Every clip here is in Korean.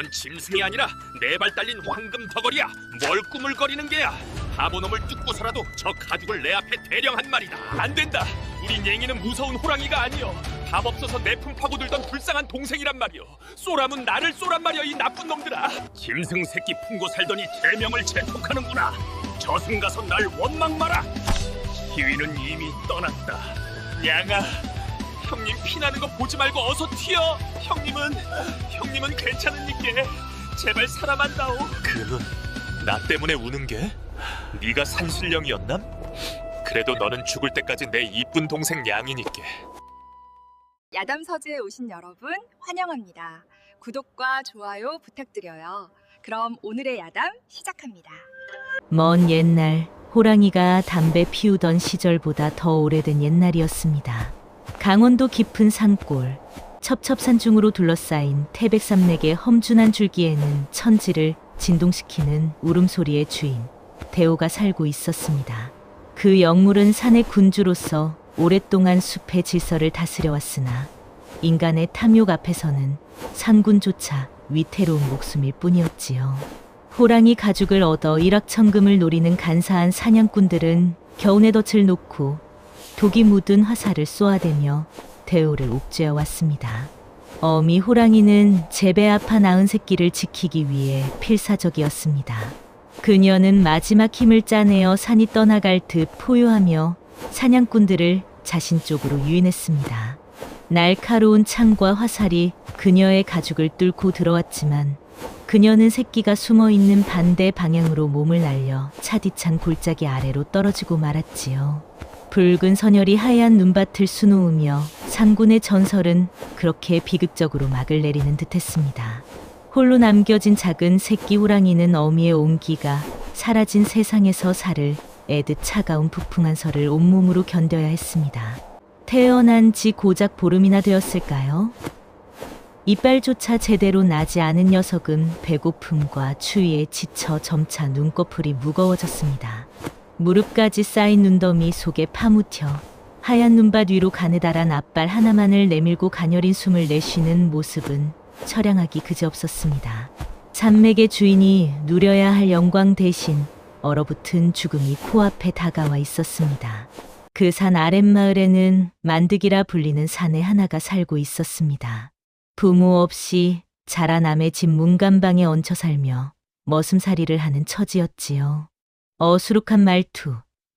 저건 짐승이 아니라 네 발 달린 황금 덩어리야. 뭘 꾸물거리는 게야? 바보놈을 뜯고서라도 저 가죽을 내 앞에 대령한 말이다. 안 된다. 우리 냥이는 무서운 호랑이가 아니여. 밥 없어서 내품 파고들던 불쌍한 동생이란 말이여. 쏘라면 나를 쏘란 말이여 이 나쁜 놈들아. 짐승 새끼 품고 살더니 대명을 재촉하는구나. 저승 가서 날 원망 마라. 희위는 이미 떠났다. 냥아, 형님 피나는 거 보지 말고 어서 튀어. 형님은 형님은 괜찮으니께 제발 살아만다오. 그 눈, 나 때문에 우는 게? 네가 산신령이었남? 그래도 너는 죽을 때까지 내 이쁜 동생 양이니께. 야담 서재에 오신 여러분 환영합니다. 구독과 좋아요 부탁드려요. 그럼 오늘의 야담 시작합니다. 먼 옛날 호랑이가 담배 피우던 시절보다 더 오래된 옛날이었습니다. 강원도 깊은 산골 첩첩산 중으로 둘러싸인 태백산맥의 험준한 줄기에는 천지를 진동시키는 울음소리의 주인 대오가 살고 있었습니다. 그 영물은 산의 군주로서 오랫동안 숲의 질서를 다스려왔으나 인간의 탐욕 앞에서는 산군조차 위태로운 목숨일 뿐이었지요. 호랑이 가죽을 얻어 일확천금을 노리는 간사한 사냥꾼들은 겨운의 덫을 놓고 독이 묻은 화살을 쏘아대며 대우를 옥죄어 왔습니다. 어미 호랑이는 재배 아파 낳은 새끼를 지키기 위해 필사적이었습니다. 그녀는 마지막 힘을 짜내어 산이 떠나갈 듯 포효하며 사냥꾼들을 자신 쪽으로 유인했습니다. 날카로운 창과 화살이 그녀의 가죽을 뚫고 들어왔지만 그녀는 새끼가 숨어 있는 반대 방향으로 몸을 날려 차디찬 골짜기 아래로 떨어지고 말았지요. 붉은 선혈이 하얀 눈밭을 수놓으며 상군의 전설은 그렇게 비극적으로 막을 내리는 듯했습니다. 홀로 남겨진 작은 새끼 호랑이는 어미의 온기가 사라진 세상에서 살을 애듯 차가운 북풍한 설을 온몸으로 견뎌야 했습니다. 태어난 지 고작 보름이나 되었을까요? 이빨조차 제대로 나지 않은 녀석은 배고픔과 추위에 지쳐 점차 눈꺼풀이 무거워졌습니다. 무릎까지 쌓인 눈더미 속에 파묻혀 하얀 눈밭 위로 가느다란 앞발 하나만을 내밀고 가녀린 숨을 내쉬는 모습은 처량하기 그지없었습니다. 산맥의 주인이 누려야 할 영광 대신 얼어붙은 죽음이 코앞에 다가와 있었습니다. 그 산 아랫마을에는 만득이라 불리는 사내 하나가 살고 있었습니다. 부모 없이 자라 남의 집 문간방에 얹혀 살며 머슴살이를 하는 처지였지요. 어수룩한 말투,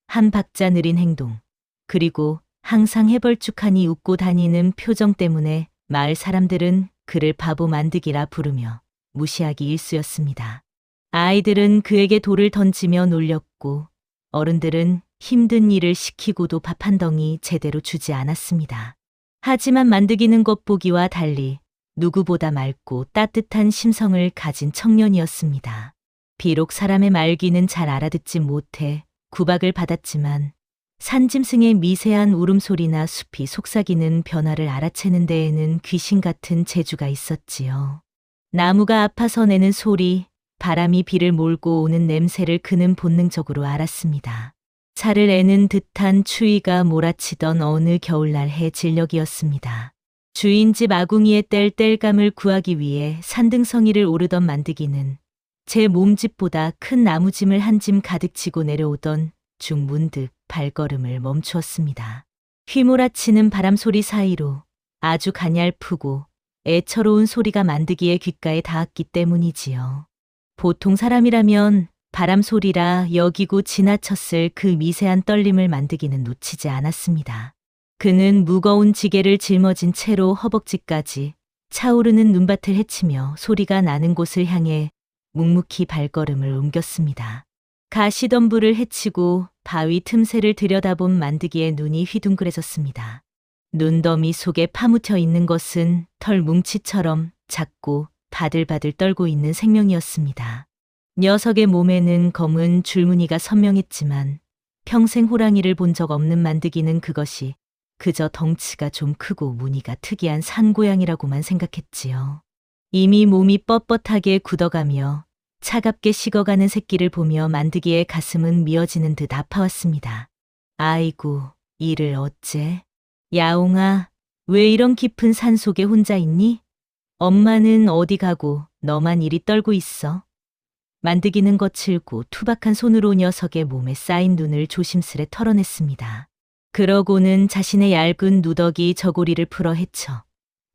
한 박자 느린 행동, 그리고 항상 해벌쭉하니 웃고 다니는 표정 때문에 마을 사람들은 그를 바보 만득이라 부르며 무시하기 일쑤였습니다. 아이들은 그에게 돌을 던지며 놀렸고 어른들은 힘든 일을 시키고도 밥 한 덩이 제대로 주지 않았습니다. 하지만 만드기는 겉보기와 달리 누구보다 맑고 따뜻한 심성을 가진 청년이었습니다. 비록 사람의 말귀는 잘 알아듣지 못해 구박을 받았지만 산짐승의 미세한 울음소리나 숲이 속삭이는 변화를 알아채는 데에는 귀신 같은 재주가 있었지요. 나무가 아파서 내는 소리, 바람이 비를 몰고 오는 냄새를 그는 본능적으로 알았습니다. 살을 애는 듯한 추위가 몰아치던 어느 겨울날 해 진력이었습니다. 주인집 아궁이의 뗄뗄감을 구하기 위해 산등성이를 오르던 만드기는 제 몸집보다 큰 나무짐을 한 짐 가득 지고 내려오던 중 문득 발걸음을 멈추었습니다. 휘몰아치는 바람 소리 사이로 아주 가냘프고 애처로운 소리가 만드기의 귓가에 닿았기 때문이지요. 보통 사람이라면 바람 소리라 여기고 지나쳤을 그 미세한 떨림을 만드기는 놓치지 않았습니다. 그는 무거운 지게를 짊어진 채로 허벅지까지 차오르는 눈밭을 헤치며 소리가 나는 곳을 향해 묵묵히 발걸음을 옮겼습니다. 가시덤불을 헤치고 바위 틈새를 들여다본 만드기의 눈이 휘둥그레졌습니다. 눈더미 속에 파묻혀 있는 것은 털 뭉치처럼 작고 바들바들 떨고 있는 생명이었습니다. 녀석의 몸에는 검은 줄무늬가 선명했지만 평생 호랑이를 본 적 없는 만드기는 그것이 그저 덩치가 좀 크고 무늬가 특이한 산고양이라고만 생각했지요. 이미 몸이 뻣뻣하게 굳어가며 차갑게 식어가는 새끼를 보며 만드기의 가슴은 미어지는 듯 아파왔습니다. 아이고, 이를 어째? 야옹아, 왜 이런 깊은 산 속에 혼자 있니? 엄마는 어디 가고 너만 이리 떨고 있어. 만드기는 거칠고 투박한 손으로 녀석의 몸에 쌓인 눈을 조심스레 털어냈습니다. 그러고는 자신의 얇은 누더기 저고리를 풀어 헤쳐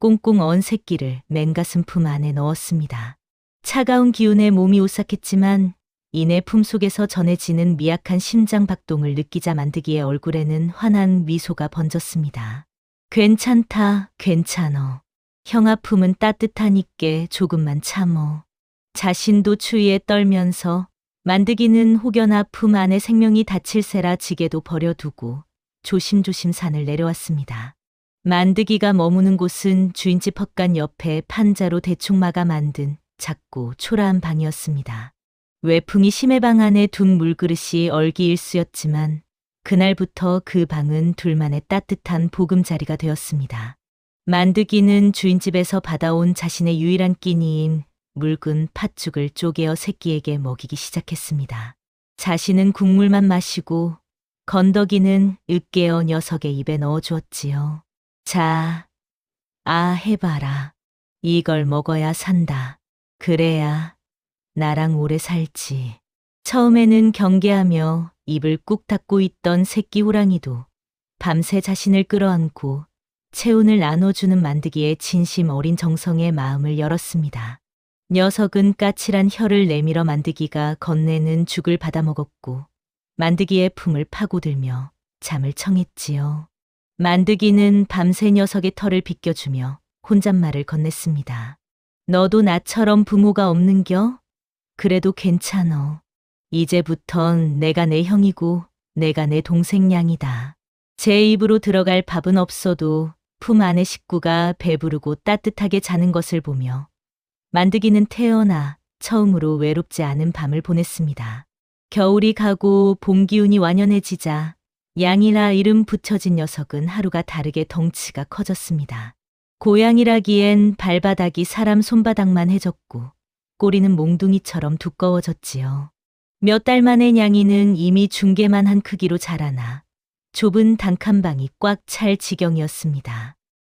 꽁꽁 언 새끼를 맨가슴 품 안에 넣었습니다. 차가운 기운에 몸이 오싹했지만 이내 품속에서 전해지는 미약한 심장 박동을 느끼자 만드기의 얼굴에는 환한 미소가 번졌습니다. 괜찮다, 괜찮어. 형 아픔은 따뜻하니께 조금만 참어. 자신도 추위에 떨면서 만드기는 혹여나 품 안에 생명이 다칠세라 지게도 버려두고 조심조심 산을 내려왔습니다. 만드기가 머무는 곳은 주인집 헛간 옆에 판자로 대충 막아 만든 작고 초라한 방이었습니다. 외풍이 심해 방 안에 둔 물그릇이 얼기일수였지만 그날부터 그 방은 둘만의 따뜻한 보금자리가 되었습니다. 만드기는 주인집에서 받아온 자신의 유일한 끼니인 묽은 팥죽을 쪼개어 새끼에게 먹이기 시작했습니다. 자신은 국물만 마시고 건더기는 으깨어 녀석의 입에 넣어주었지요. 자, 아 해봐라. 이걸 먹어야 산다. 그래야 나랑 오래 살지. 처음에는 경계하며 입을 꾹 닫고 있던 새끼 호랑이도 밤새 자신을 끌어안고 체온을 나눠주는 만드기에 진심 어린 정성의 마음을 열었습니다. 녀석은 까칠한 혀를 내밀어 만드기가 건네는 죽을 받아먹었고 만드기의 품을 파고들며 잠을 청했지요. 만드기는 밤새 녀석의 털을 빗겨주며 혼잣말을 건넸습니다. 너도 나처럼 부모가 없는겨? 그래도 괜찮어. 이제부턴 내가 내 형이고 내가 내 동생 양이다. 제 입으로 들어갈 밥은 없어도 품 안의 식구가 배부르고 따뜻하게 자는 것을 보며 만드기는 태어나 처음으로 외롭지 않은 밤을 보냈습니다. 겨울이 가고 봄 기운이 완연해지자 양이라 이름 붙여진 녀석은 하루가 다르게 덩치가 커졌습니다. 고양이라기엔 발바닥이 사람 손바닥만 해졌고 꼬리는 몽둥이처럼 두꺼워졌지요. 몇 달 만에 냥이는 이미 중계만 한 크기로 자라나 좁은 단칸방이 꽉 찰 지경이었습니다.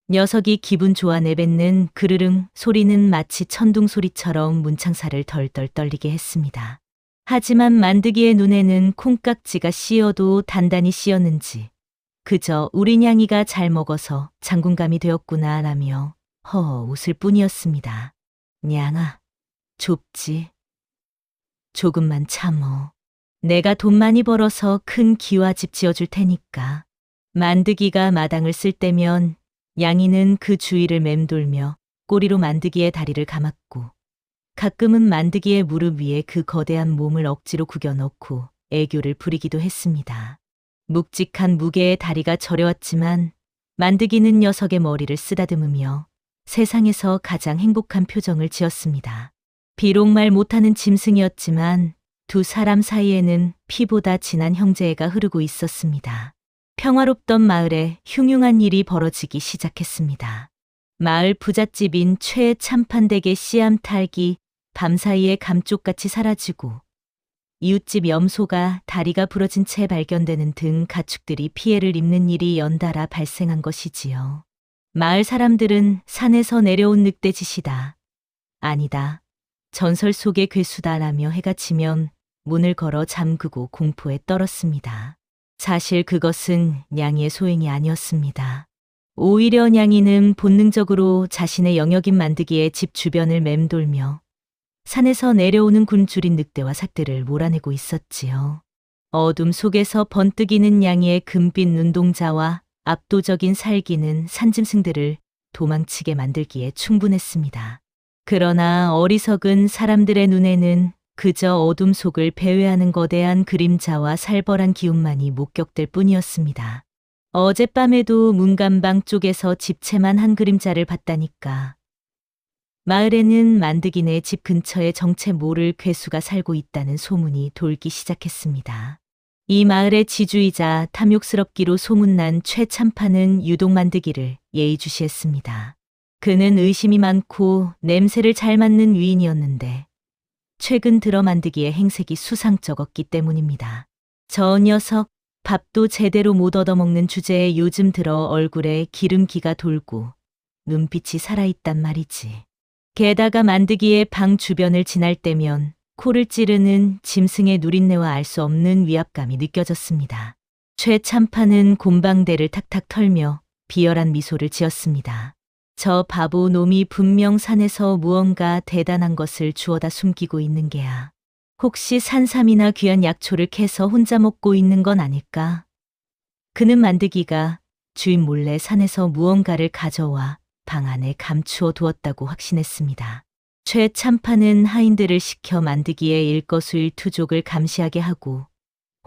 녀석이 기분 좋아 내뱉는 그르릉 소리는 마치 천둥 소리처럼 문창사를 덜덜 떨리게 했습니다. 하지만 만드기의 눈에는 콩깍지가 씌어도 단단히 씌었는지 그저 우리 냥이가 잘 먹어서 장군감이 되었구나 라며 허허 웃을 뿐이었습니다. 냥아, 좁지. 조금만 참어. 내가 돈 많이 벌어서 큰 기와집 지어줄 테니까. 만드기가 마당을 쓸 때면 양이는 그 주위를 맴돌며 꼬리로 만드기의 다리를 감았고 가끔은 만드기의 무릎 위에 그 거대한 몸을 억지로 구겨 넣고 애교를 부리기도 했습니다. 묵직한 무게의 다리가 저려왔지만 만드기는 녀석의 머리를 쓰다듬으며 세상에서 가장 행복한 표정을 지었습니다. 비록 말 못하는 짐승이었지만 두 사람 사이에는 피보다 진한 형제애가 흐르고 있었습니다. 평화롭던 마을에 흉흉한 일이 벌어지기 시작했습니다. 마을 부잣집인 최 참판댁의 씨암 탈기 밤사이에 감쪽같이 사라지고 이웃집 염소가 다리가 부러진 채 발견되는 등 가축들이 피해를 입는 일이 연달아 발생한 것이지요. 마을 사람들은 산에서 내려온 늑대짓이다. 아니다. 전설 속의 괴수다라며 해가 지면 문을 걸어 잠그고 공포에 떨었습니다. 사실 그것은 냥이의 소행이 아니었습니다. 오히려 냥이는 본능적으로 자신의 영역인 만드기에 집 주변을 맴돌며 산에서 내려오는 굴줄인 늑대와 삭들을 몰아내고 있었지요. 어둠 속에서 번뜩이는 냥이의 금빛 눈동자와 압도적인 살기는 산짐승들을 도망치게 만들기에 충분했습니다. 그러나 어리석은 사람들의 눈에는 그저 어둠 속을 배회하는 거대한 그림자와 살벌한 기운만이 목격될 뿐이었습니다. 어젯밤에도 문간방 쪽에서 집채만 한 그림자를 봤다니까. 마을에는 만드기네 집 근처에 정체 모를 괴수가 살고 있다는 소문이 돌기 시작했습니다. 이 마을의 지주이자 탐욕스럽기로 소문난 최참파는 유독 만드기를 예의주시했습니다. 그는 의심이 많고 냄새를 잘 맡는 위인이었는데 최근 들어 만드기에 행색이 수상쩍었기 때문입니다. 저 녀석 밥도 제대로 못 얻어먹는 주제에 요즘 들어 얼굴에 기름기가 돌고 눈빛이 살아있단 말이지. 게다가 만드기의 방 주변을 지날 때면 코를 찌르는 짐승의 누린내와 알 수 없는 위압감이 느껴졌습니다. 최참판은 곰방대를 탁탁 털며 비열한 미소를 지었습니다. 저 바보 놈이 분명 산에서 무언가 대단한 것을 주워다 숨기고 있는 게야. 혹시 산삼이나 귀한 약초를 캐서 혼자 먹고 있는 건 아닐까? 그는 만드기가 주인 몰래 산에서 무언가를 가져와 방 안에 감추어 두었다고 확신했습니다. 최참판은 하인들을 시켜 만드기의 일거수일투족을 감시하게 하고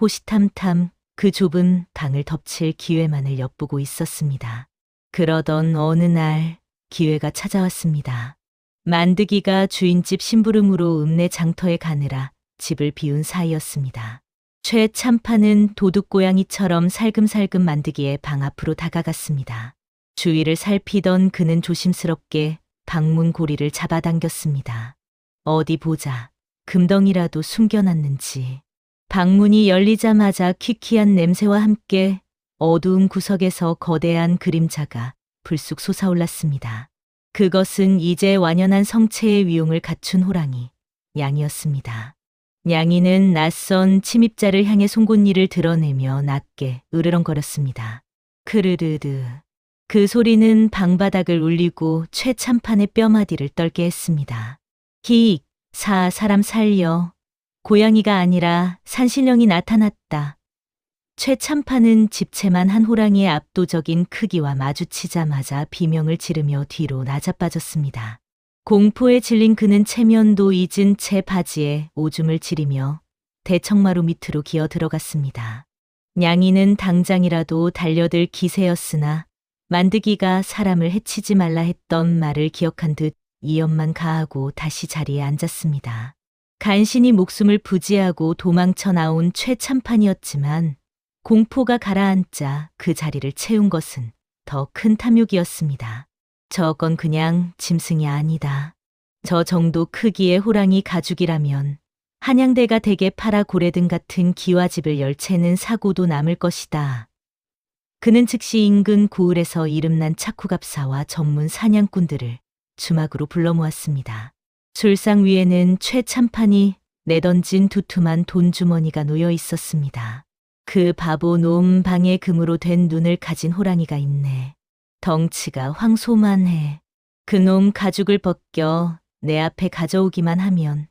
호시탐탐 그 좁은 방을 덮칠 기회만을 엿보고 있었습니다. 그러던 어느 날 기회가 찾아왔습니다. 만드기가 주인집 심부름으로 읍내 장터에 가느라 집을 비운 사이였습니다. 최참판은 도둑고양이처럼 살금살금 만드기의 방 앞으로 다가갔습니다. 주위를 살피던 그는 조심스럽게 방문 고리를 잡아당겼습니다. 어디 보자. 금덩이라도 숨겨놨는지. 방문이 열리자마자 퀴퀴한 냄새와 함께 어두운 구석에서 거대한 그림자가 불쑥 솟아올랐습니다. 그것은 이제 완연한 성체의 위용을 갖춘 호랑이, 양이었습니다. 양이는 낯선 침입자를 향해 송곳니를 드러내며 낮게 으르렁거렸습니다. 크르르르. 그 소리는 방바닥을 울리고 최참판의 뼈마디를 떨게 했습니다. 히익, 사, 사람 살려. 고양이가 아니라 산신령이 나타났다. 최참판은 집채만 한 호랑이의 압도적인 크기와 마주치자마자 비명을 지르며 뒤로 나자빠졌습니다. 공포에 질린 그는 체면도 잊은 채 바지에 오줌을 지리며 대청마루 밑으로 기어 들어갔습니다. 냥이는 당장이라도 달려들 기세였으나 만드기가 사람을 해치지 말라 했던 말을 기억한 듯 이염만 가하고 다시 자리에 앉았습니다. 간신히 목숨을 부지하고 도망쳐 나온 최참판이었지만 공포가 가라앉자 그 자리를 채운 것은 더 큰 탐욕이었습니다. 저건 그냥 짐승이 아니다. 저 정도 크기의 호랑이 가죽이라면 한양대가 대게 파라 고래등 같은 기와집을 열 채는 사고도 남을 것이다. 그는 즉시 인근 고을에서 이름난 차쿠갑사와 전문 사냥꾼들을 주막으로 불러 모았습니다. 술상 위에는 최참판이 내던진 두툼한 돈주머니가 놓여 있었습니다. 그 바보 놈 방에 금으로 된 눈을 가진 호랑이가 있네. 덩치가 황소만해. 그놈 가죽을 벗겨 내 앞에 가져오기만 하면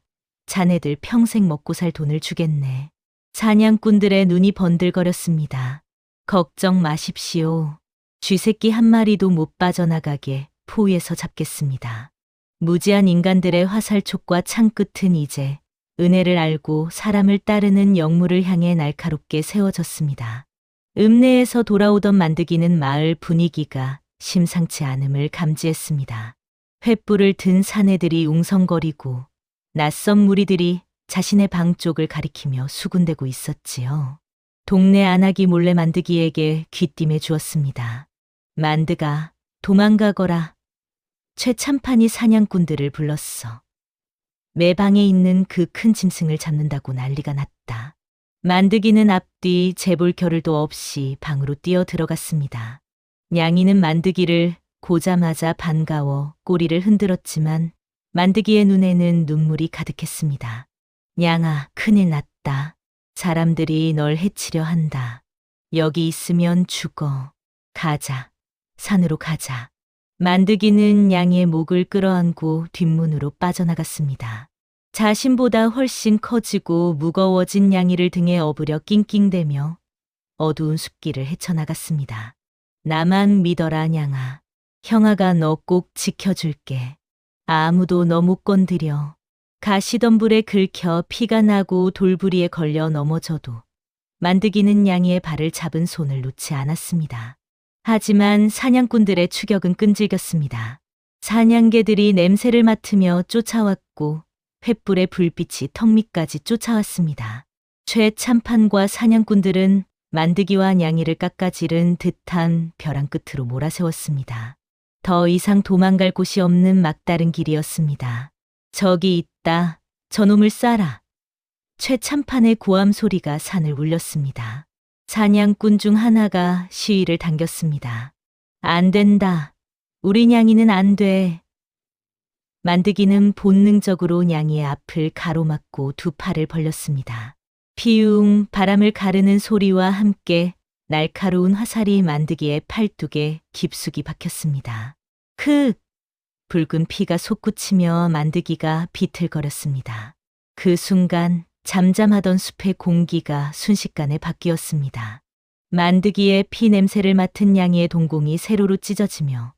자네들 평생 먹고 살 돈을 주겠네. 사냥꾼들의 눈이 번들거렸습니다. 걱정 마십시오. 쥐새끼 한 마리도 못 빠져나가게 포위해서 잡겠습니다. 무지한 인간들의 화살촉과 창끝은 이제 은혜를 알고 사람을 따르는 영물을 향해 날카롭게 세워졌습니다. 읍내에서 돌아오던 만드기는 마을 분위기가 심상치 않음을 감지했습니다. 횃불을 든 사내들이 웅성거리고 낯선 무리들이 자신의 방 쪽을 가리키며 수군대고 있었지요. 동네 안하기 몰래 만드기에게 귀띔해 주었습니다. 만드가 도망가거라. 최참판이 사냥꾼들을 불렀어. 매 방에 있는 그 큰 짐승을 잡는다고 난리가 났다. 만드기는 앞뒤 재볼 겨를도 없이 방으로 뛰어 들어갔습니다. 냥이는 만드기를 보자마자 반가워 꼬리를 흔들었지만 만드기의 눈에는 눈물이 가득했습니다. 냥아, 큰일 났다. 사람들이 널 해치려 한다. 여기 있으면 죽어. 가자. 산으로 가자. 만드기는 양의 목을 끌어안고 뒷문으로 빠져나갔습니다. 자신보다 훨씬 커지고 무거워진 양이를 등에 업으려 낑낑대며 어두운 숲길을 헤쳐나갔습니다. 나만 믿어라, 냥아. 형아가 너 꼭 지켜줄게. 아무도 너못 건드려. 가시덤불에 긁혀 피가 나고 돌부리에 걸려 넘어져도 만드기는 양이의 발을 잡은 손을 놓지 않았습니다. 하지만 사냥꾼들의 추격은 끈질겼습니다. 사냥개들이 냄새를 맡으며 쫓아왔고 횃불의 불빛이 턱 밑까지 쫓아왔습니다. 최참판과 사냥꾼들은 만드기와 냥이를 깎아지른 듯한 벼랑 끝으로 몰아세웠습니다. 더 이상 도망갈 곳이 없는 막다른 길이었습니다. 저기 있다. 저놈을 쏴라. 최참판의 고함 소리가 산을 울렸습니다. 사냥꾼 중 하나가 시위를 당겼습니다. 안 된다. 우리 냥이는 안 돼. 만드기는 본능적으로 냥이의 앞을 가로막고 두 팔을 벌렸습니다. 피웅 바람을 가르는 소리와 함께 날카로운 화살이 만드기의 팔뚝에 깊숙이 박혔습니다. 크! 붉은 피가 솟구치며 만드기가 비틀거렸습니다. 그 순간 잠잠하던 숲의 공기가 순식간에 바뀌었습니다. 만드기의 피 냄새를 맡은 양이의 동공이 세로로 찢어지며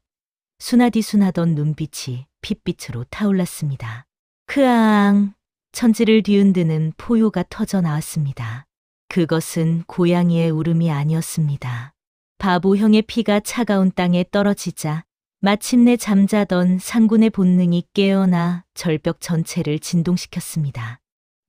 순하디순하던 눈빛이 핏빛으로 타올랐습니다. 크앙! 천지를 뒤흔드는 포효가 터져 나왔습니다. 그것은 고양이의 울음이 아니었습니다. 바보형의 피가 차가운 땅에 떨어지자 마침내 잠자던 상군의 본능이 깨어나 절벽 전체를 진동시켰습니다.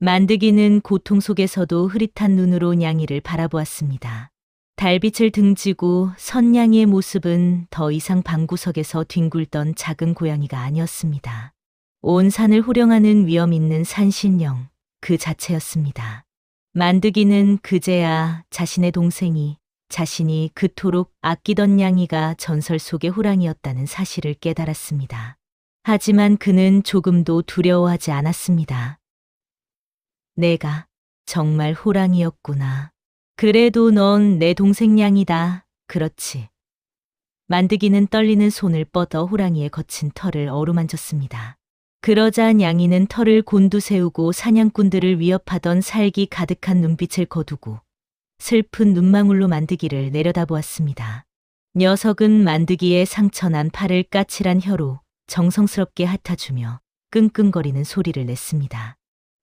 만드기는 고통 속에서도 흐릿한 눈으로 냥이를 바라보았습니다. 달빛을 등지고 선냥이의 모습은 더 이상 방구석에서 뒹굴던 작은 고양이가 아니었습니다. 온 산을 호령하는 위험 있는 산신령 그 자체였습니다. 만드기는 그제야 자신의 동생이 자신이 그토록 아끼던 냥이가 전설 속의 호랑이였다는 사실을 깨달았습니다. 하지만 그는 조금도 두려워하지 않았습니다. 내가 정말 호랑이였구나. 그래도 넌 내 동생 냥이다. 그렇지. 만드기는 떨리는 손을 뻗어 호랑이의 거친 털을 어루만졌습니다. 그러자 냥이는 털을 곤두세우고 사냥꾼들을 위협하던 살기 가득한 눈빛을 거두고 슬픈 눈망울로 만드기를 내려다보았습니다. 녀석은 만드기의 상처난 팔을 까칠한 혀로 정성스럽게 핥아주며 끙끙거리는 소리를 냈습니다.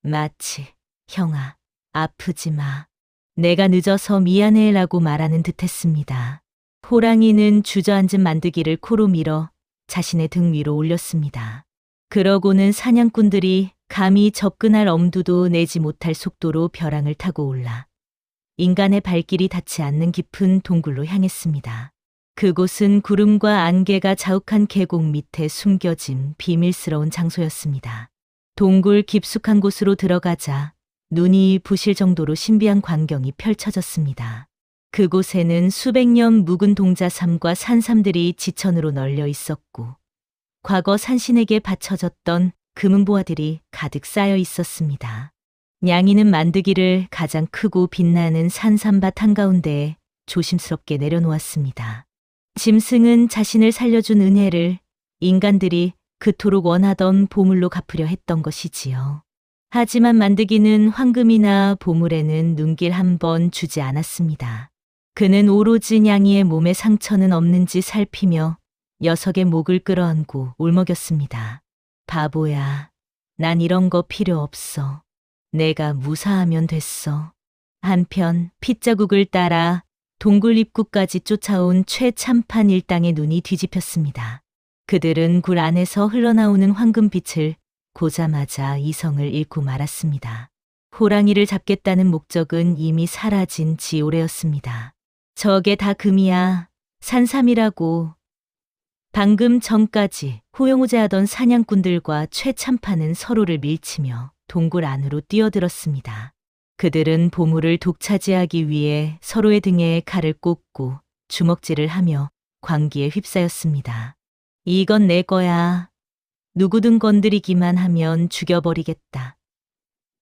마치 형아 아프지 마. 내가 늦어서 미안해라고 말하는 듯했습니다. 호랑이는 주저앉은 만드기를 코로 밀어 자신의 등 위로 올렸습니다. 그러고는 사냥꾼들이 감히 접근할 엄두도 내지 못할 속도로 벼랑을 타고 올라 인간의 발길이 닿지 않는 깊은 동굴로 향했습니다. 그곳은 구름과 안개가 자욱한 계곡 밑에 숨겨진 비밀스러운 장소였습니다. 동굴 깊숙한 곳으로 들어가자 눈이 부실 정도로 신비한 광경이 펼쳐졌습니다. 그곳에는 수백 년 묵은 동자삼과 산삼들이 지천으로 널려 있었고, 과거 산신에게 바쳐졌던 금은보화들이 가득 쌓여 있었습니다. 냥이는 만드기를 가장 크고 빛나는 산삼밭 한가운데에 조심스럽게 내려놓았습니다. 짐승은 자신을 살려준 은혜를 인간들이 그토록 원하던 보물로 갚으려 했던 것이지요. 하지만 만드기는 황금이나 보물에는 눈길 한 번 주지 않았습니다. 그는 오로지 냥이의 몸에 상처는 없는지 살피며 녀석의 목을 끌어안고 울먹였습니다. 바보야, 난 이런 거 필요 없어. 내가 무사하면 됐어. 한편 핏자국을 따라 동굴 입구까지 쫓아온 최참판 일당의 눈이 뒤집혔습니다. 그들은 굴 안에서 흘러나오는 황금빛을 보자마자 이성을 잃고 말았습니다. 호랑이를 잡겠다는 목적은 이미 사라진 지 오래였습니다. 저게 다 금이야. 산삼이라고. 방금 전까지 호용호제하던 사냥꾼들과 최참판은 서로를 밀치며 동굴 안으로 뛰어들었습니다. 그들은 보물을 독차지하기 위해 서로의 등에 칼을 꽂고 주먹질을 하며 광기에 휩싸였습니다. 이건 내 거야. 누구든 건드리기만 하면 죽여버리겠다.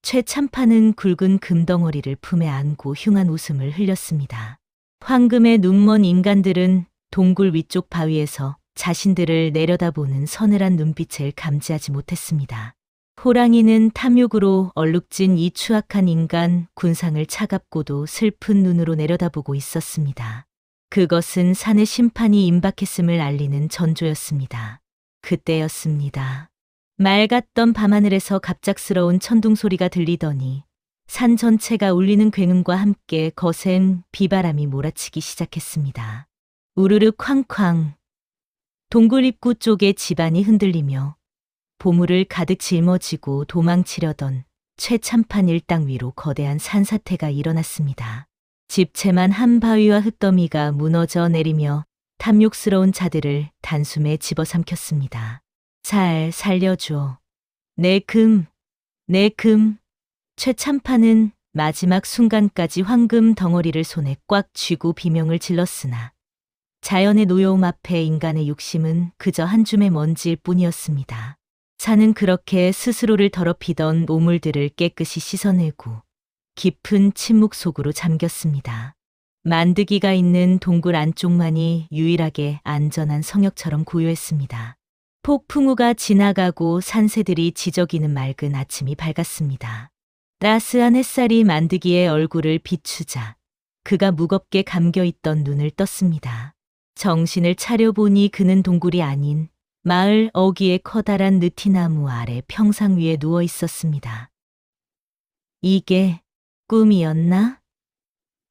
최참판은 굵은 금덩어리를 품에 안고 흉한 웃음을 흘렸습니다. 황금의 눈먼 인간들은 동굴 위쪽 바위에서 자신들을 내려다보는 서늘한 눈빛을 감지하지 못했습니다. 호랑이는 탐욕으로 얼룩진 이 추악한 인간 군상을 차갑고도 슬픈 눈으로 내려다보고 있었습니다. 그것은 산의 심판이 임박했음을 알리는 전조였습니다. 그때였습니다. 맑았던 밤하늘에서 갑작스러운 천둥 소리가 들리더니 산 전체가 울리는 굉음과 함께 거센 비바람이 몰아치기 시작했습니다. 우르르 쾅쾅. 동굴 입구 쪽에 집안이 흔들리며 보물을 가득 짊어지고 도망치려던 최참판 일당 위로 거대한 산사태가 일어났습니다. 집채만 한 바위와 흙더미가 무너져 내리며 탐욕스러운 자들을 단숨에 집어삼켰습니다. 살 살려줘. 내 금, 내 금. 최참판은 마지막 순간까지 황금 덩어리를 손에 꽉 쥐고 비명을 질렀으나 자연의 노여움 앞에 인간의 욕심은 그저 한 줌의 먼지일 뿐이었습니다. 산은 그렇게 스스로를 더럽히던 오물들을 깨끗이 씻어내고 깊은 침묵 속으로 잠겼습니다. 만드기가 있는 동굴 안쪽만이 유일하게 안전한 성역처럼 고요했습니다. 폭풍우가 지나가고 산새들이 지저귀는 맑은 아침이 밝았습니다. 따스한 햇살이 만드기의 얼굴을 비추자 그가 무겁게 감겨 있던 눈을 떴습니다. 정신을 차려보니 그는 동굴이 아닌 마을 어귀의 커다란 느티나무 아래 평상 위에 누워 있었습니다. 이게 꿈이었나?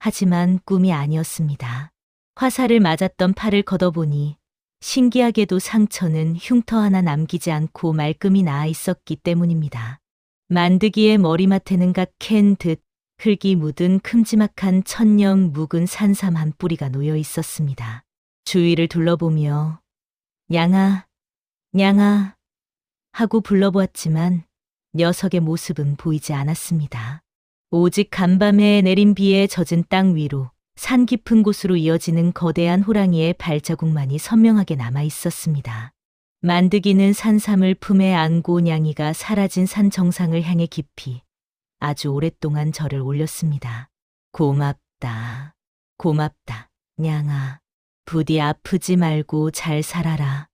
하지만 꿈이 아니었습니다. 화살을 맞았던 팔을 걷어보니 신기하게도 상처는 흉터 하나 남기지 않고 말끔히 나아 있었기 때문입니다. 만드기의 머리맡에는 각 캔 듯 흙이 묻은 큼지막한 천년 묵은 산삼 한 뿌리가 놓여 있었습니다. 주위를 둘러보며 양아, 양아 하고 불러보았지만 녀석의 모습은 보이지 않았습니다. 오직 간밤에 내린 비에 젖은 땅 위로 산 깊은 곳으로 이어지는 거대한 호랑이의 발자국만이 선명하게 남아 있었습니다. 만드기는 산삼을 품에 안고 냥이가 사라진 산 정상을 향해 깊이 아주 오랫동안 절을 올렸습니다. 고맙다. 고맙다. 냥아. 부디 아프지 말고 잘 살아라.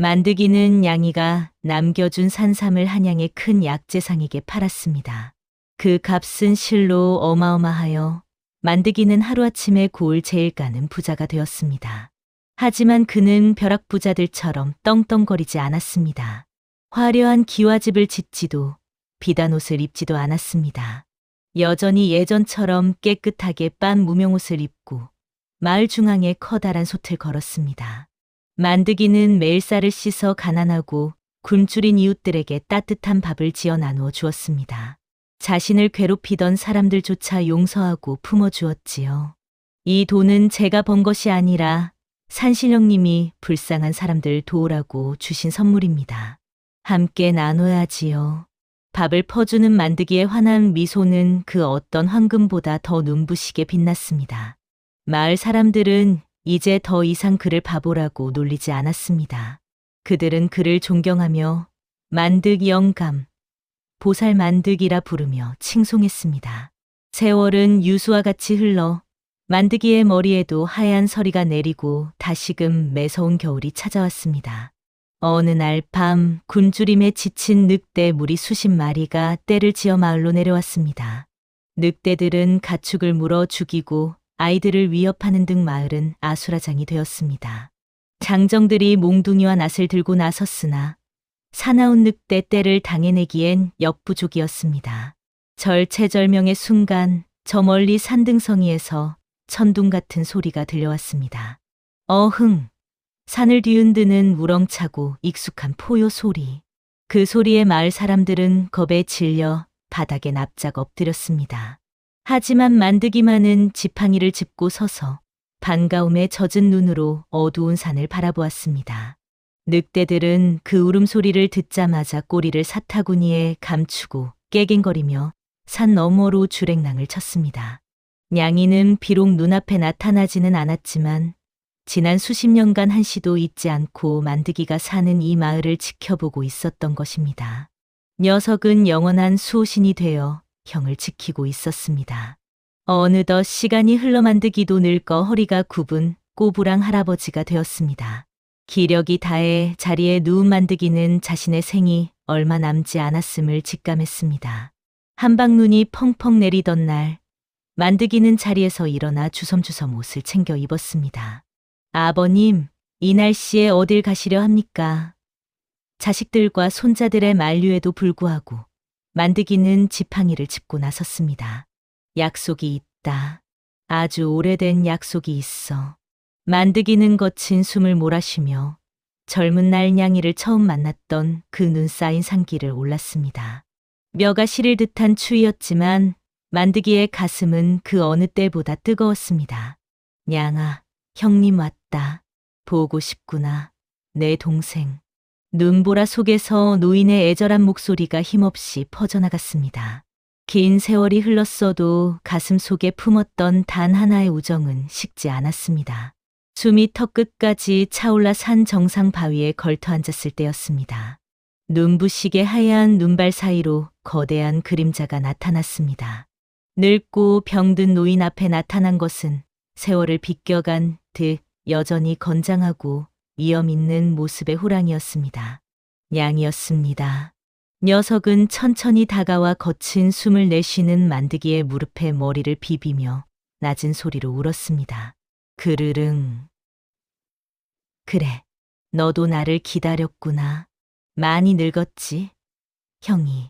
만드기는 냥이가 남겨준 산삼을 한양의 큰 약재상에게 팔았습니다. 그 값은 실로 어마어마하여 만드기는 하루아침에 고을 제일 가는 부자가 되었습니다. 하지만 그는 벼락 부자들처럼 떵떵거리지 않았습니다. 화려한 기와집을 짓지도 비단 옷을 입지도 않았습니다. 여전히 예전처럼 깨끗하게 빤 무명옷을 입고 마을 중앙에 커다란 솥을 걸었습니다. 만드기는 매일 쌀을 씻어 가난하고 굶주린 이웃들에게 따뜻한 밥을 지어 나누어 주었습니다. 자신을 괴롭히던 사람들조차 용서하고 품어 주었지요. 이 돈은 제가 번 것이 아니라 산신령님이 불쌍한 사람들 도우라고 주신 선물입니다. 함께 나눠야지요. 밥을 퍼주는 만드기의 환한 미소는 그 어떤 황금보다 더 눈부시게 빛났습니다. 마을 사람들은 이제 더 이상 그를 바보라고 놀리지 않았습니다. 그들은 그를 존경하며 만득 영감, 보살 만득이라 부르며 칭송했습니다. 세월은 유수와 같이 흘러 만드기의 머리에도 하얀 서리가 내리고 다시금 매서운 겨울이 찾아왔습니다. 어느 날 밤 굶주림에 지친 늑대 무리 수십 마리가 떼를 지어 마을로 내려왔습니다. 늑대들은 가축을 물어 죽이고 아이들을 위협하는 등 마을은 아수라장이 되었습니다. 장정들이 몽둥이와 낫을 들고 나섰으나 사나운 늑대 떼를 당해내기엔 역부족이었습니다. 절체절명의 순간 저 멀리 산등성이에서 천둥 같은 소리가 들려왔습니다. 어흥! 산을 뒤흔드는 우렁차고 익숙한 포효 소리. 그 소리에 마을 사람들은 겁에 질려 바닥에 납작 엎드렸습니다. 하지만 만드기만은 지팡이를 짚고 서서 반가움에 젖은 눈으로 어두운 산을 바라보았습니다. 늑대들은 그 울음소리를 듣자마자 꼬리를 사타구니에 감추고 깨갱거리며 산 너머로 주랭랑을 쳤습니다. 냥이는 비록 눈앞에 나타나지는 않았지만 지난 수십 년간 한시도 잊지 않고 만드기가 사는 이 마을을 지켜보고 있었던 것입니다. 녀석은 영원한 수호신이 되어 형을 지키고 있었습니다. 어느덧 시간이 흘러 만드기도 늙어 허리가 굽은 꼬부랑 할아버지가 되었습니다. 기력이 다해 자리에 누운 만드기는 자신의 생이 얼마 남지 않았음을 직감했습니다. 한방눈이 펑펑 내리던 날, 만드기는 자리에서 일어나 주섬주섬 옷을 챙겨 입었습니다. 아버님, 이 날씨에 어딜 가시려 합니까? 자식들과 손자들의 만류에도 불구하고 만드기는 지팡이를 짚고 나섰습니다. 약속이 있다. 아주 오래된 약속이 있어. 만드기는 거친 숨을 몰아쉬며 젊은 날 냥이를 처음 만났던 그 눈 쌓인 산길을 올랐습니다. 뼈가 시릴 듯한 추위였지만 만드기의 가슴은 그 어느 때보다 뜨거웠습니다. 냥아, 형님 왔다. 보고 싶구나. 내 동생. 눈보라 속에서 노인의 애절한 목소리가 힘없이 퍼져나갔습니다. 긴 세월이 흘렀어도 가슴 속에 품었던 단 하나의 우정은 식지 않았습니다. 숨이 턱끝까지 차올라 산 정상 바위에 걸터 앉았을 때였습니다. 눈부시게 하얀 눈발 사이로 거대한 그림자가 나타났습니다. 늙고 병든 노인 앞에 나타난 것은 세월을 비껴간 듯 여전히 건장하고 위험 있는 모습의 호랑이였습니다. 양이었습니다. 녀석은 천천히 다가와 거친 숨을 내쉬는 만드기의 무릎에 머리를 비비며 낮은 소리로 울었습니다. 그르릉. 그래, 너도 나를 기다렸구나. 많이 늙었지? 형이.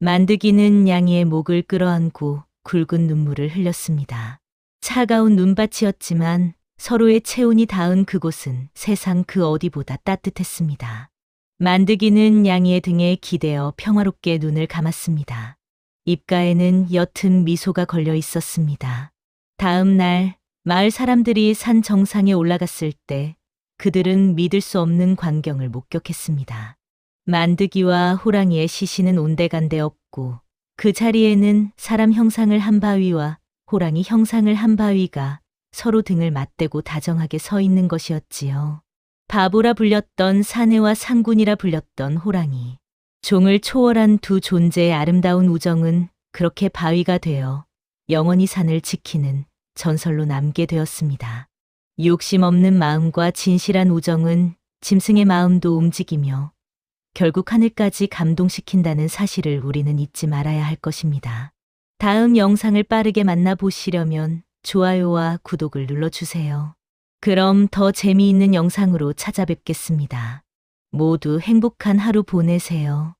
만드기는 양이의 목을 끌어안고 굵은 눈물을 흘렸습니다. 차가운 눈밭이었지만 서로의 체온이 닿은 그곳은 세상 그 어디보다 따뜻했습니다. 만드기는 양이의 등에 기대어 평화롭게 눈을 감았습니다. 입가에는 옅은 미소가 걸려 있었습니다. 다음 날 마을 사람들이 산 정상에 올라갔을 때 그들은 믿을 수 없는 광경을 목격했습니다. 만드기와 호랑이의 시신은 온데간데 없고 그 자리에는 사람 형상을 한 바위와 호랑이 형상을 한 바위가 서로 등을 맞대고 다정하게 서 있는 것이었지요. 바보라 불렸던 사내와 상군이라 불렸던 호랑이. 종을 초월한 두 존재의 아름다운 우정은 그렇게 바위가 되어 영원히 산을 지키는 전설로 남게 되었습니다. 욕심 없는 마음과 진실한 우정은 짐승의 마음도 움직이며 결국 하늘까지 감동시킨다는 사실을 우리는 잊지 말아야 할 것입니다. 다음 영상을 빠르게 만나보시려면 좋아요와 구독을 눌러주세요. 그럼 더 재미있는 영상으로 찾아뵙겠습니다. 모두 행복한 하루 보내세요.